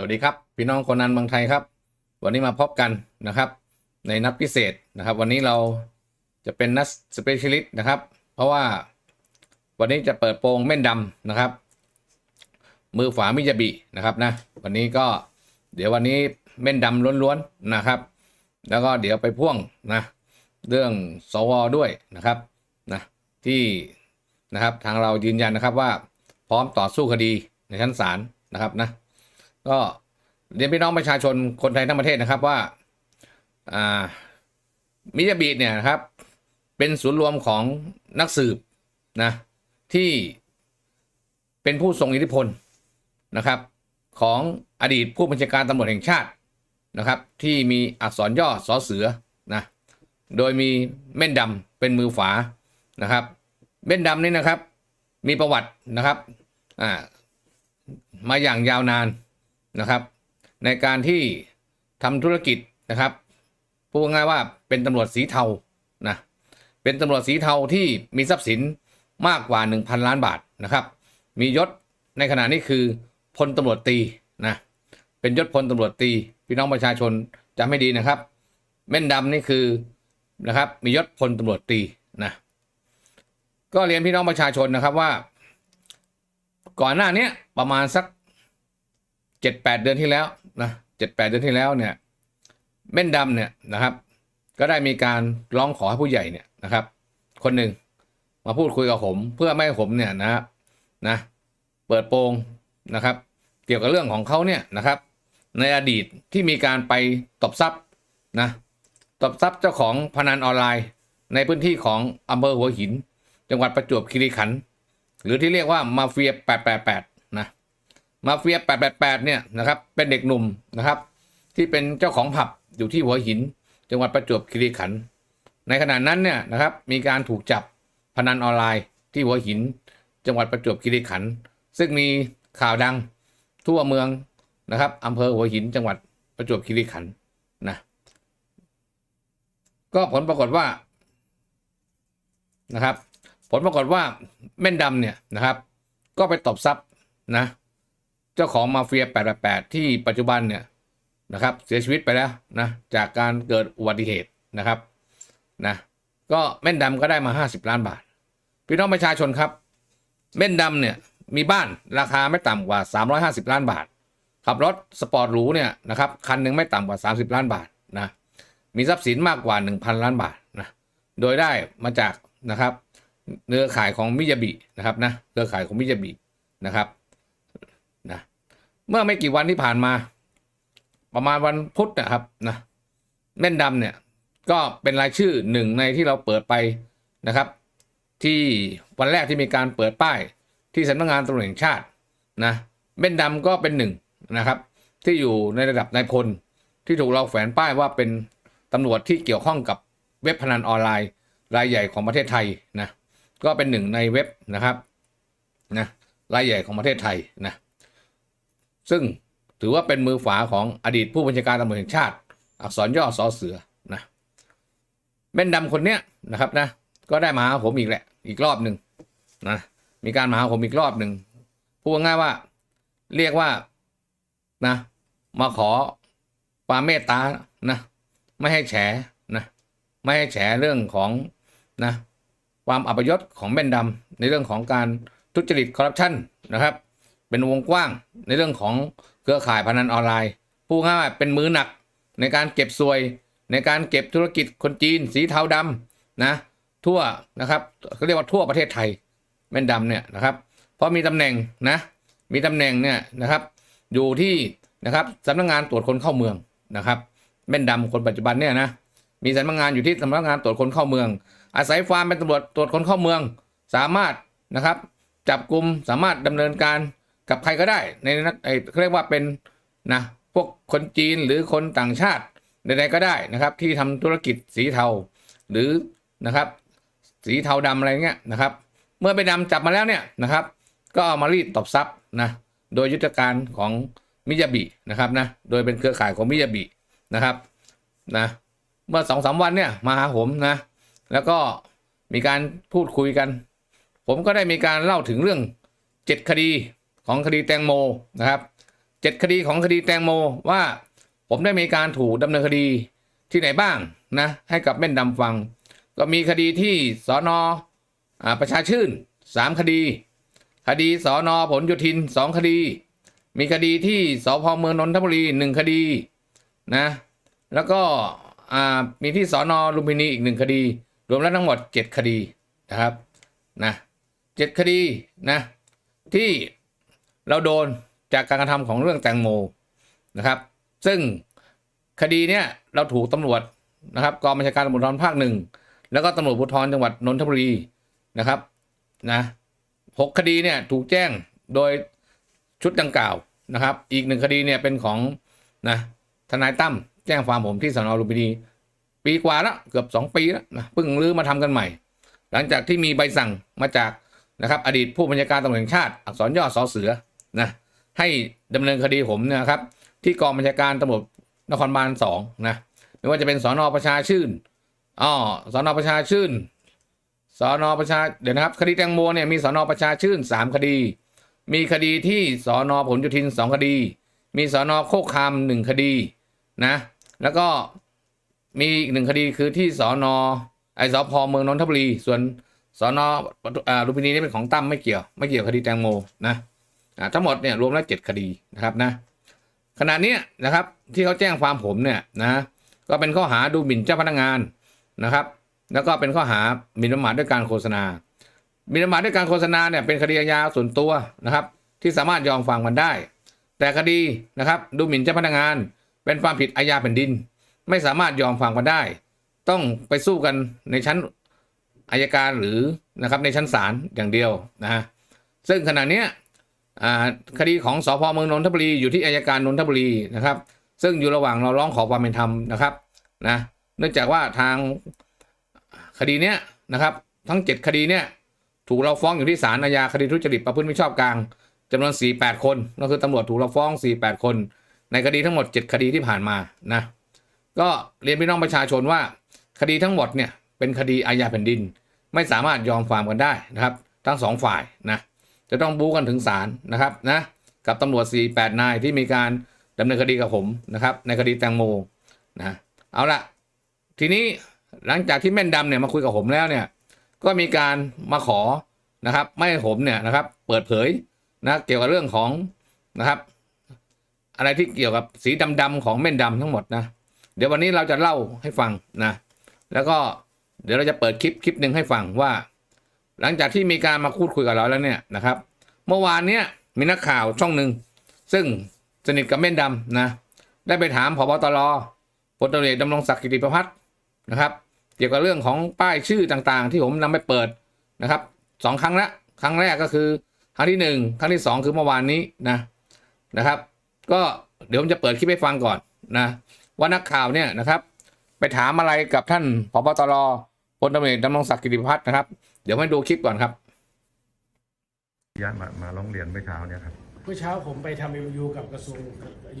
สวัสดีครับ พี่น้องคนนันเมืองไทยครับ วันนี้มาพบกันนะครับ ในนัดพิเศษนะครับ วันนี้เราจะเป็นนัดสเปเชียลิสต์นะครับ เพราะว่าวันนี้จะเปิดโปงเม่นดำนะครับ มือขวามิยาบินะครับนะวันนี้ก็เดี๋ยววันนี้เม่นดำล้วนๆนะครับ แล้วก็เดี๋ยวไปพ่วงนะเรื่องสวด้วยนะครับนะที่นะครับทางเรายืนยันนะครับว่าพร้อมต่อสู้คดีในชั้นศาลนะครับนะ ก็เรียนพี่น้องประชาชนคนไทยทั้งประเทศนะครับว่าอ่ามิยาบิเนี่ยนะครับ เป็นศูนย์รวมของนักสืบนะที่เป็นผู้ทรงอิทธิพลนะครับ ของอดีตผู้บัญชาการตำรวจแห่งชาตินะครับ ที่มีอักษรย่อสอเสือนะโดยมีเม่นดำเป็นมือฝานะครับ เม่นดำนี่นะครับ มีประวัตินะครับอ่ามาอย่างยาวนาน นะครับ ในการที่ทำธุรกิจนะครับพูดง่ายว่าเป็นตำรวจสีเทานะเป็นตำรวจสีเทาที่มีทรัพย์สินมากกว่า 1,000 ล้านบาทนะครับ มียศในขณะนี้คือพลตำรวจตีนะเป็นยศพลตำรวจตีพี่น้องประชาชนจำไม่ดีนะครับ เม่นดำนี่คือนะครับมียศพลตำรวจตีนะก็เรียนพี่น้องประชาชนนะครับว่า ก่อนหน้านี้ประมาณสัก เจ็ดแปดเดือนที่แล้วนะเจ็ดแปดเดือนที่แล้วเนี่ยเม่นดำเนี่ยนะครับ ก็ได้มีการร้องขอให้ผู้ใหญ่เนี่ยนะครับ คนหนึ่งมาพูดคุยกับผม เพื่อไม่ให้ผมเนี่ยนะนะ เปิดโปงนะครับ เกี่ยวกับเรื่องของเขาเนี่ยนะครับ ในอดีตที่มีการไปตบทรัพย์นะตบทรัพย์เจ้าของพนันออนไลน์ ในพื้นที่ของอำเภอหัวหิน จังหวัดประจวบคีรีขันธ์หรือที่เรียกว่ามาเฟีย 888 มาเฟีย 888 เนี่ยนะครับเป็นเด็กหนุ่มนะครับ ที่เป็นเจ้าของผับอยู่ที่หัวหิน จังหวัดประจวบคีรีขันธ์ในขณะนั้นเนี่ยนะครับมีการถูกจับพนันออนไลน์ที่หัวหิน จังหวัดประจวบคีรีขันธ์ซึ่งมีข่าวดังทั่วเมืองนะครับอำเภอหัวหิน จังหวัดประจวบคีรีขันธ์นะก็ผลปรากฏว่านะครับ ผลปรากฏว่าเม่นดำเนี่ยนะครับ ก็ไปตบทรัพย์นะ เจ้าของมาเฟีย 888 ที่ปัจจุบันเนี่ยนะครับ เสียชีวิตไปแล้วนะจากการเกิดอุบัติเหตุนะครับนะก็เม่นดำก็ได้มา 50 ล้านบาท พี่น้องประชาชนครับ เม่นดำเนี่ยมีบ้านราคาไม่ต่ำกว่า 350 ล้านบาท ขับรถสปอร์ตหรูเนี่ยนะครับคันหนึ่งไม่ต่ำกว่า 30 ล้านบาทนะมีทรัพย์สินมากกว่า 1,000 ล้านบาทนะโดยได้มาจากนะครับเนื้อขายของมิยาบินะครับนะเครือข่ายของมิยาบินะครับ เมื่อไม่กี่วันที่ผ่านมา ประมาณวันพุธนะครับนะเม่นดำเนี่ย ก็เป็นรายชื่อหนึ่งในที่เราเปิดไปนะครับ ที่วันแรกที่มีการเปิดป้ายที่สำนักงานตำรวจแห่งชาตินะเม่นดำก็เป็นหนึ่งนะครับ ที่อยู่ในระดับนายพลที่ถูกเราแฝงป้ายว่าเป็นตำรวจที่เกี่ยวข้องกับเว็บพนันออนไลน์รายใหญ่ของประเทศไทยนะก็เป็นหนึ่งในเว็บนะครับนะรายใหญ่ของประเทศไทยนะ ซึ่งถือว่าเป็นมือฝาของอดีตผู้บัญชาการตำรวจแห่งชาติ อักษรย่อสอเสือนะเม่นดำคนเนี้ยนะครับนะ ก็ได้มาหาผมอีกแหละ อีกรอบหนึ่งนะมีการมาหาผมอีกรอบหนึ่งพูดง่ายๆว่าเรียกว่านะ มาขอความเมตตานะไม่ให้แฉนะไม่ให้แฉเรื่องของนะความอัปยศของเม่นดำในเรื่องของการทุจริตคอร์รัปชันนะครับ เป็นวงกว้างในเรื่องของเครือข่ายพนันออนไลน์ผู้ง่ายเป็นมือหนักในการเก็บสวย ในการเก็บธุรกิจคนจีน สีเทาดำนะทั่วนะครับเขาเรียกว่าทั่วประเทศไทยแม่นดำเนี่ยนะครับ เพราะมีตำแหน่งนะมีตำแหน่งเนี่ยนะครับ อยู่ที่นะครับสำนักงานตรวจคนเข้าเมืองนะครับแม่นดำคนปัจจุบันเนี่ยนะมีสำนักงานอยู่ที่สำนักงานตรวจคนเข้าเมือง อาศัยความเป็นตำรวจตรวจคนเข้าเมือง สามารถนะครับจับกลุ่มสามารถดำเนินการ กับใครก็ได้ในนักไอ้เขาเรียกว่าเป็นนะพวกคนจีนหรือคนต่างชาติใดๆก็ได้นะครับ ที่ทำธุรกิจสีเทาหรือนะครับ สีเทาดำอะไรเงี้ยนะครับ เมื่อไปดำจับมาแล้วเนี่ยนะครับ ก็เอามารีดตบทรัพย์นะโดยยุทธการของมิยาบินะครับนะโดยเป็นเครือข่ายของมิยาบินะครับนะเมื่อสองสามวันเนี่ยมาหาผมนะ แล้วก็มีการพูดคุยกัน ผมก็ได้มีการเล่าถึงเรื่องเจ็ดคดี ของคดีแตงโมนะครับเจ็ดคดีของคดีแตงโมว่าผมได้มีการถูกดำเนินคดีที่ไหนบ้างนะให้กับแม่นดำฟัง ก็มีคดีที่สอนอาประชาชื่นสามคดี คดีสอนอผลโยธินสองคดี มีคดีที่สพเมืองนนทบุรีหนึ่งคดีนะแล้วก็อามีที่สอนอลุมพินีอีกหนึ่งคดี รวมแล้วทั้งหมดเจ็ดคดีนะครับนะเจ็ดคดีนะที่ เราโดนจากการกระทำของเรื่องแตงโมนะครับ ซึ่งคดีเนี้ยเราถูกตำรวจนะครับกองบัญชาการตำรวจภูธรภาคหนึ่งแล้วก็ตำรวจภูธรจังหวัดนนทบุรีนะครับนะหกคดีเนี่ยถูกแจ้งโดยชุดดังกล่าวนะครับ อีกหนึ่งคดีเนี่ยเป็นของนะทนายตั้มแจ้งความผมที่สนลุมพินีปีกว่าแล้วเกือบสองปีแล้วนะเพิ่งรื้อมาทำกันใหม่ หลังจากที่มีใบสั่งมาจากนะครับอดีตผู้บัญชาการตำรวจแห่งชาติ อักษรย่อสอเสือ นะให้ดำเนินคดีผมเนะครับ ที่กองบัญชาการตำรวจนครบาลสองนะไม่ว่าจะเป็นสอนอประชาชื่นอ๋อสอนอประชาชื่นสอนอประชาเดี๋ยวนะครับ คดีแตงโมเนี่ยมีสอนอประชาชื่นสามคดี มีคดีที่สอนอผลโยธินสองคดี มีสอนอโคกคามหนึ่งคดีนะแล้วก็มีอีกหนึ่งคดีคือที่สอนอไอสอพเมืองนนทบุรี ส่วนสอนอลุมพินีนี่เป็นของตั้มไม่เกี่ยว ไม่เกี่ยวคดีแตงโมนะ อ่าทั้งหมดเนี่ยรวมแล้วเจ็ดคดีนะครับนะขณะนี้นะครับที่เขาแจ้งความผมเนี่ยนะก็เป็นข้อหาดูหมิ่นเจ้าพนักงานนะครับ แล้วก็เป็นข้อหาหมิ่นประมาทด้วยการโฆษณาหมิ่นประมาทด้วยการโฆษณาเนี่ยเป็นคดีอาญาส่วนตัวนะครับ ที่สามารถยอมฟังมันได้ แต่คดีนะครับดูหมิ่นเจ้าพนักงาน เป็นความผิดอาญาแผ่นดิน ไม่สามารถยอมฟังกันได้ ต้องไปสู้กันในชั้นอายการหรือนะครับในชั้นศาลอย่างเดียวนะซึ่งขณะเนี้ย คดีของสพเมืองนนทบุรีอยู่ที่อายการนนทบุรีนะครับ ซึ่งอยู่ระหว่างเราร้องขอความเป็นธรรมนะครับนะเนื่องจากว่าทางคดีเนี้ยนะครับ ทั้ง 7 คดีเนี่ยถูกเราฟ้องอยู่ที่ศาลอาญาคดีทุจริตประพฤติมิชอบกลางจำนวน 48 คนก็คือตำรวจถูกเราฟ้อง 48 คน ในคดีทั้งหมด 7 คดีที่ผ่านมานะก็เรียนพี่น้องประชาชนว่า คดีทั้งหมดเนี่ยเป็นคดีอาญาแผ่นดิน ไม่สามารถยอมความกันได้นะครับ ทั้งสองฝ่ายนะ จะต้องบู๊กันถึงศาลนะครับนะกับตำรวจ 48 นายที่มีการดำเนินคดีกับผมนะครับ ในคดีแตงโมนะเอาละทีนี้หลังจากที่แม่นดำเนี่ยมาคุยกับผมแล้วเนี่ย ก็มีการมาขอนะครับ ไม่ให้ผมเนี่ยนะครับ เปิดเผยนะเกี่ยวกับเรื่องของนะครับ อะไรที่เกี่ยวกับสีดำๆของแม่นดำทั้งหมดนะเดี๋ยววันนี้เราจะเล่าให้ฟังนะแล้วก็เดี๋ยวเราจะเปิดคลิปคลิปหนึ่งให้ฟังว่า หลังจากที่มีการมาพูดคุยกับเราแล้วเนี่ยนะครับ เมื่อวานเนี้ยมีนักข่าวช่องหนึ่งซึ่งสนิทกับแม่นดำนะ ได้ไปถามพบตรพลตำรวจดำรงศักดิ์กิติประพัฒน์นะครับ เกี่ยวกับเรื่องของป้ายชื่อต่างๆ ที่ผมนำไปเปิดนะครับสองครั้งละครั้งแรกก็คือครั้งที่หนึ่งครั้งที่สองคือเมื่อวานนี้นะนะครับ ก็เดี๋ยวผมจะเปิดคลิปให้ฟังก่อนนะว่านักข่าวเนี่ยนะครับ ไปถามอะไรกับท่านพบตรพลตำรวจดำรงศักดิ์กิติพัฒน์นะครับ ดี๋ยวให้ดูคลิปก่อนครับยะมามาร้องเรียนเมื่อเช้าเนี่ยครับเมื่อเช้าผมไปทำเอ็มยูกับกระทรวง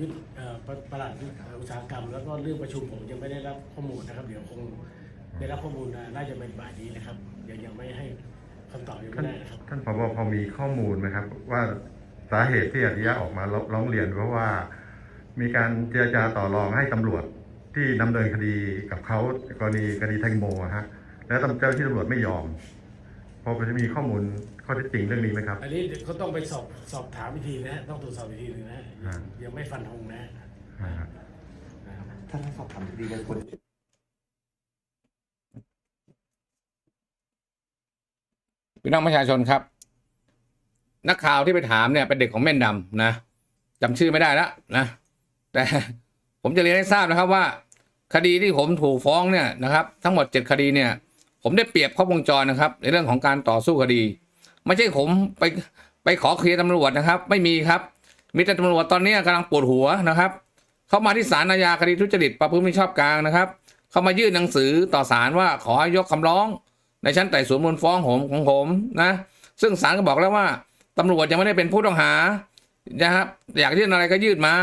ยุทธเอ่อประประหลัดอุตสาหกรรม แล้วก็เรื่องประชุมผมยังไม่ได้รับข้อมูลนะครับ เดี๋ยวคงได้รับข้อมูลนะน่าจะเป็นบ่ายนี้นะครับยังยังไม่ให้คำตอบยังไม่ได้นะครับท่านผบพอมีข้อมูลไหมครับ ว่าสาเหตุที่อริยะออกมาร้องร้องเรียนเพราะว่า มีการเจรจาต่อรองให้ตำรวจที่ดำเนินคดีกับเขากรณีคดีแตงโมอะฮะแล้วตำเจ้าที่ตำรวจไม่ยอมพ อจะมีข้อมูลข้อเท็จจริงเรื่องนี้ไหมครับ อันนี้เขาต้องไปสอบสอบถามอีกทีนะฮะต้องตรวจสอบอีกทีหนึงนะฮะอ่ายังไม่ฟันธงนะฮะอ่าฮะ นะครับท่านสอบถามดีเลยคน พี่น้องประชาชนครับ นักข่าวที่ไปถามเนี่ยเป็นเด็กของแม่นดำนะจำชื่อไม่ได้แล้วนะ แต่ ผมจะเรียนให้ทราบนะครับว่า คดีที่ผมถูกฟ้องเนี่ยนะครับ ทั้งหมดเจ็ดคดีเนี่ย ผมได้เปรียบครบวงจรนะครับ ในเรื่องของการต่อสู้คดี ไม่ใช่ผมไปไปขอเคลียร์ตำรวจนะครับ ไม่มีครับ มีแต่ตำรวจตอนนี้กำลังปวดหัวนะครับ เข้ามาที่ศาลอาญาคดีทุจริตประพฤติมิชอบกลางนะครับ เข้ามายื่นหนังสือต่อศาลว่าขอให้ยกคำร้อง ในชั้นไต่สวนมูลฟ้องผมของผมนะซึ่งศาลก็บอกแล้วว่าตำรวจยังไม่ได้เป็นผู้ต้องหานะครับอยากยื่นอะไรก็ยื่นมา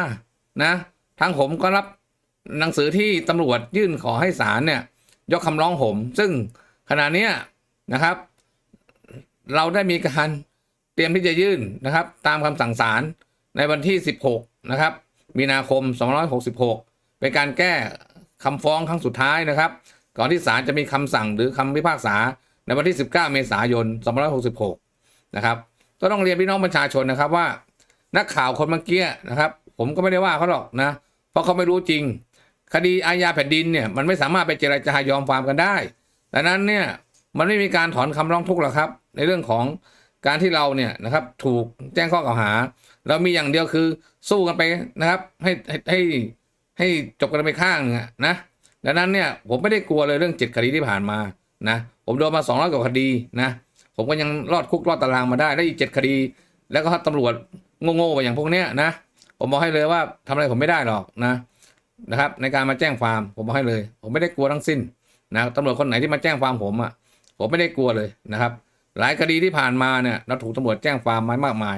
นะทางผมก็รับหนังสือที่ตำรวจยื่นขอให้ศาลเนี่ย ยกคำร้องผม ซึ่ง ขณะนี้นะครับ เราได้มีการเตรียมที่จะยื่นนะครับ ตามคำสั่งศาลในวันที่ 16 นะครับ มีนาคม 266 เป็นการแก้คำฟ้องครั้งสุดท้ายนะครับ ก่อนที่ศาลจะมีคำสั่งหรือคำพิพากษาในวันที่ 19 เมษายน 266 นะครับก็ต้องเรียนพี่น้องประชาชนนะครับว่า นักข่าวคนเมื่อกี้นะครับ ผมก็ไม่ได้ว่าเขาหรอกนะ เพราะเขาไม่รู้จริง คดีอาญาแผ่นดินเนี่ยมันไม่สามารถไปเจรจายอมความกันได้ ดังนั้นเนี่ยมันไม่มีการถอนคำร้องทุกข์หรอกครับ ในเรื่องของการที่เราเนี่ยนะครับถูกแจ้งข้อกล่าวหา เรามีอย่างเดียวคือสู้กันไปนะครับ ให้ให้ให้ให้จบกันไปข้างนึงอะนะดังนั้นเนี่ยผมไม่ได้กลัวเลยเรื่องเจ็ดคดีที่ผ่านมานะผมโดนมาสองร้อยกว่าคดีนะผมก็ยังรอดคุกรอดตารางมาได้แล้อีกเจ็ดคดี แล้วก็ตำรวจโง่ๆไปอย่างพวกเนี้ยนะผมบอกให้เลยว่าทำอะไรผมไม่ได้หรอกนะนะครับ ในการมาแจ้งความผมบอกให้เลย ผมไม่ได้กลัวทั้งสิ้น นะตำรวจคนไหนที่มาแจ้งความผมอะผมไม่ได้กลัวเลยนะครับ หลายคดีที่ผ่านมาเนี่ยเราถูกตำรวจแจ้งความมามากมาย